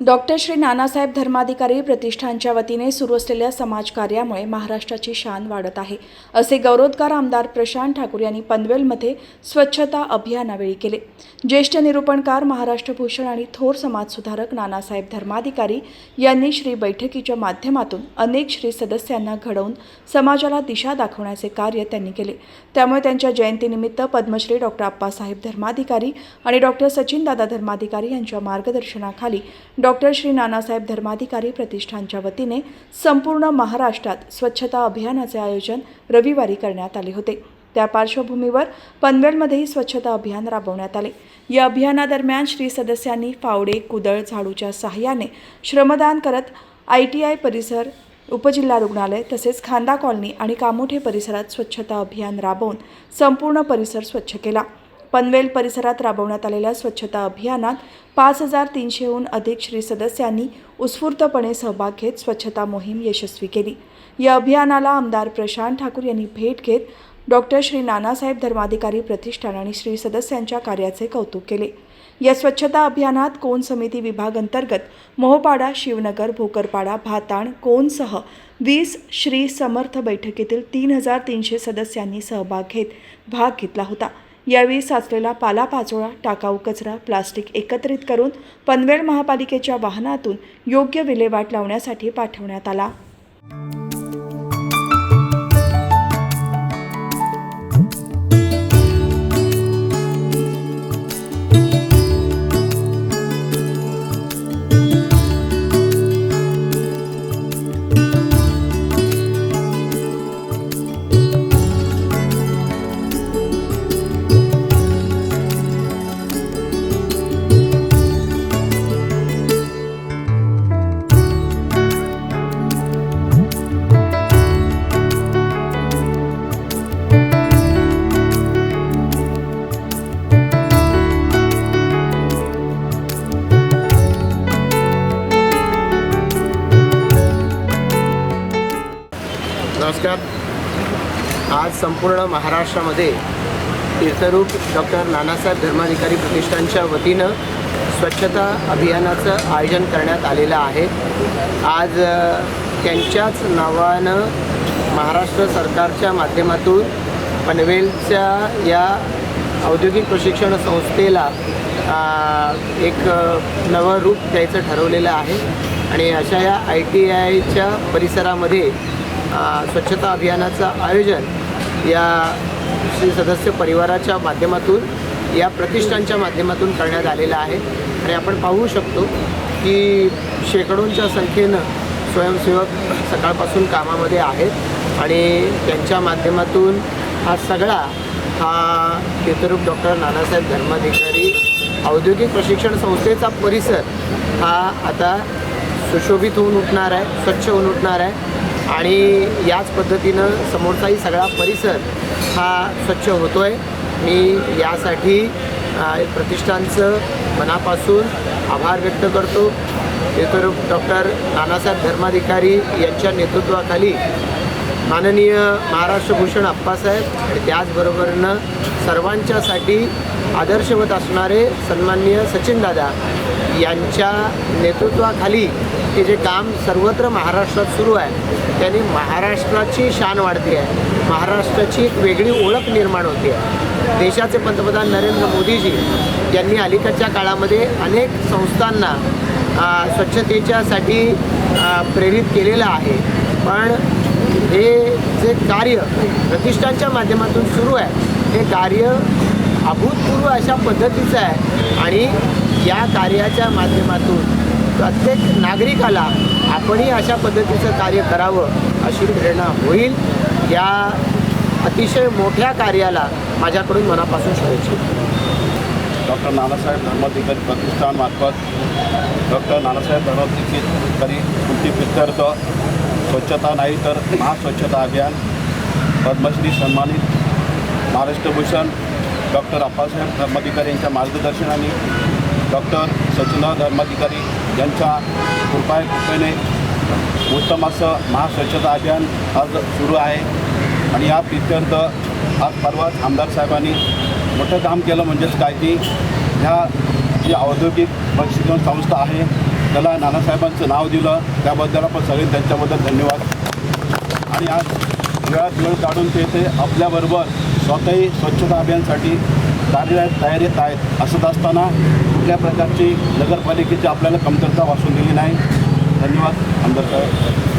Doctor Shri Nanasaheb Dharmadhikari प्रतिष्ठानच्या वतीने सुरू असलेल्या समाजकार्यामुळे महाराष्ट्राची शान वाढत आहे असे गौरवोद्गार आमदार प्रशांत ठाकूर यांनी पनवेलमध्ये स्वच्छता अभियानावेळी केले. ज्येष्ठ निरूपणकार महाराष्ट्र भूषण आणि थोर समाजसुधारक नानासाहेब धर्माधिकारी यांनी श्री बैठकीच्या माध्यमातून अनेक श्री सदस्यांना घडवून समाजाला दिशा दाखवण्याचे कार्य त्यांनी केले. त्यामुळे त्यांच्या जयंतीनिमित्त पद्मश्री डॉक्टर आप्पासाहेब धर्माधिकारी आणि डॉक्टर सचिनदादा धर्माधिकारी यांच्या मार्गदर्शनाखाली डॉक्टर श्री नानासाहेब धर्माधिकारी प्रतिष्ठानच्या वतीने संपूर्ण महाराष्ट्रात स्वच्छता अभियानाचे आयोजन रविवारी करण्यात आले होते. त्या पार्श्वभूमीवर पनवेलमध्येही स्वच्छता अभियान राबवण्यात आले. या अभियानादरम्यान श्री सदस्यांनी फावडे कुदळ झाडूच्या सहाय्याने श्रमदान करत आय टी आय परिसर उपजिल्हा रुग्णालय तसेच खांदा कॉलनी आणि कामोठे परिसरात स्वच्छता अभियान राबवून संपूर्ण परिसर स्वच्छ केला. पनवेल परिसरात राबवण्यात आलेल्या स्वच्छता अभियानात पाच हजार तीनशेहून अधिक श्री सदस्यांनी उत्स्फूर्तपणे सहभाग घेत स्वच्छता मोहीम यशस्वी केली. या अभियानाला आमदार प्रशांत ठाकूर यांनी भेट घेत डॉक्टर श्री नानासाहेब धर्माधिकारी प्रतिष्ठान आणि श्री सदस्यांच्या कार्याचे कौतुक केले. या स्वच्छता अभियानात कोण समिती विभाग अंतर्गत मोहपाडा शिवनगर भोकरपाडा भाताण कोनसह वीस श्री समर्थ बैठकीतील तीन हजार तीनशे सदस्यांनी सहभाग घेत भाग घेतला होता. यावेळी साचलेला पालापाचोळा टाकाऊ कचरा प्लास्टिक एकत्रित करून पनवेल महापालिकेच्या वाहनातून योग्य विल्हेवाट लावण्यासाठी पाठवण्यात आला. नमस्कार. आज संपूर्ण महाराष्ट्रामध्ये तीर्थरूप डॉक्टर नानासाहेब धर्माधिकारी प्रतिष्ठानच्या वतीनं स्वच्छता अभियानाचं आयोजन करण्यात आलेलं आहे. आज त्यांच्याच नावानं महाराष्ट्र सरकारच्या माध्यमातून पनवेलच्या या औद्योगिक प्रशिक्षण संस्थेला एक नवं रूप द्यायचं ठरवलेलं आहे. आणि अशा या आय टी आयच्या परिसरामध्ये स्वच्छता अभियानाचं आयोजन या श्री सदस्य परिवाराच्या माध्यमातून या प्रतिष्ठानच्या माध्यमातून करण्यात आलेलं आहे. आणि आपण पाहू शकतो की शेकडोंच्या संख्येनं स्वयंसेवक सकाळपासून कामामध्ये आहेत आणि त्यांच्या माध्यमातून हा सगळा हा केतरूप डॉक्टर नानासाहेब धर्माधिकारी औद्योगिक प्रशिक्षण संस्थेचा परिसर हा आता सुशोभित होऊन उठणार आहे स्वच्छ होऊन उठणार आहे. आणि याच पद्धतीनं समोरचाही सगळा परिसर हा स्वच्छ होतो आहे मी यासाठी प्रतिष्ठानचं मनापासून आभार व्यक्त करतो. इतर डॉक्टर नानासाहेब धर्माधिकारी यांच्या नेतृत्वाखाली माननीय महाराष्ट्र भूषण अप्पासाहेब आणि त्याचबरोबरनं सर्वांच्यासाठी आदर्शवत असणारे सन्माननीय सचिनदादा यांच्या नेतृत्वाखाली हे जे काम सर्वत्र महाराष्ट्रात सुरू आहे त्याने महाराष्ट्राची शान वाढते आहे. महाराष्ट्राची एक वेगळी ओळख निर्माण होते आहे. देशाचे पंतप्रधान नरेंद्र मोदीजी यांनी अलीकडच्या काळामध्ये अनेक संस्थांना स्वच्छतेच्यासाठी प्रेरित केलेलं आहे. पण हे जे कार्य प्रतिष्ठानच्या माध्यमातून सुरू आहे हे कार्य अभूतपूर्व अशा पद्धतीचं आहे. आणि या कार्याच्या माध्यमातून प्रत्येक नागरिकाला आपणही अशा पद्धतीचं कार्य करावं अशी प्रेरणा होईल. या अतिशय मोठ्या कार्याला माझ्याकडून मनापासून शुभेच्छा. डॉक्टर नानासाहेब धर्माधिकारी प्रतिष्ठानमार्फत डॉक्टर नानासाहेब धर्माधिकारी स्मृती प्रित्यर्थ स्वच्छता नाही तर महास्वच्छता अभियान. पद्मश्री सन्मानित महाराष्ट्रभूषण डॉक्टर अप्पासाहेब धर्माधिकारी यांच्या मार्गदर्शनाने डॉक्टर सचिना धर्माधिकारी यांच्या कृपा कृपेने उत्तम असं महास्वच्छता अभियान आज सुरू आहे. आणि या प्रित्यर्थ आज परवाच आमदार साहेबांनी मोठं काम केलं म्हणजेच काय की ह्या जी औद्योगिक प्रशिक्षण संस्था आहे त्याला नानासाहेबांचं नाव दिलं. त्याबद्दल आपण सगळे त्यांच्याबद्दल धन्यवाद. आणि आज वेळात वेळ काढून ते ते आपल्याबरोबर स्वतःही स्वच्छता अभियानसाठी कार्यरत तयारीत आहेत. असत असताना कुठल्या प्रकारची नगरपालिकेची आपल्याला कमतरता वाचून दिली नाही. धन्यवाद आमदार साहेब.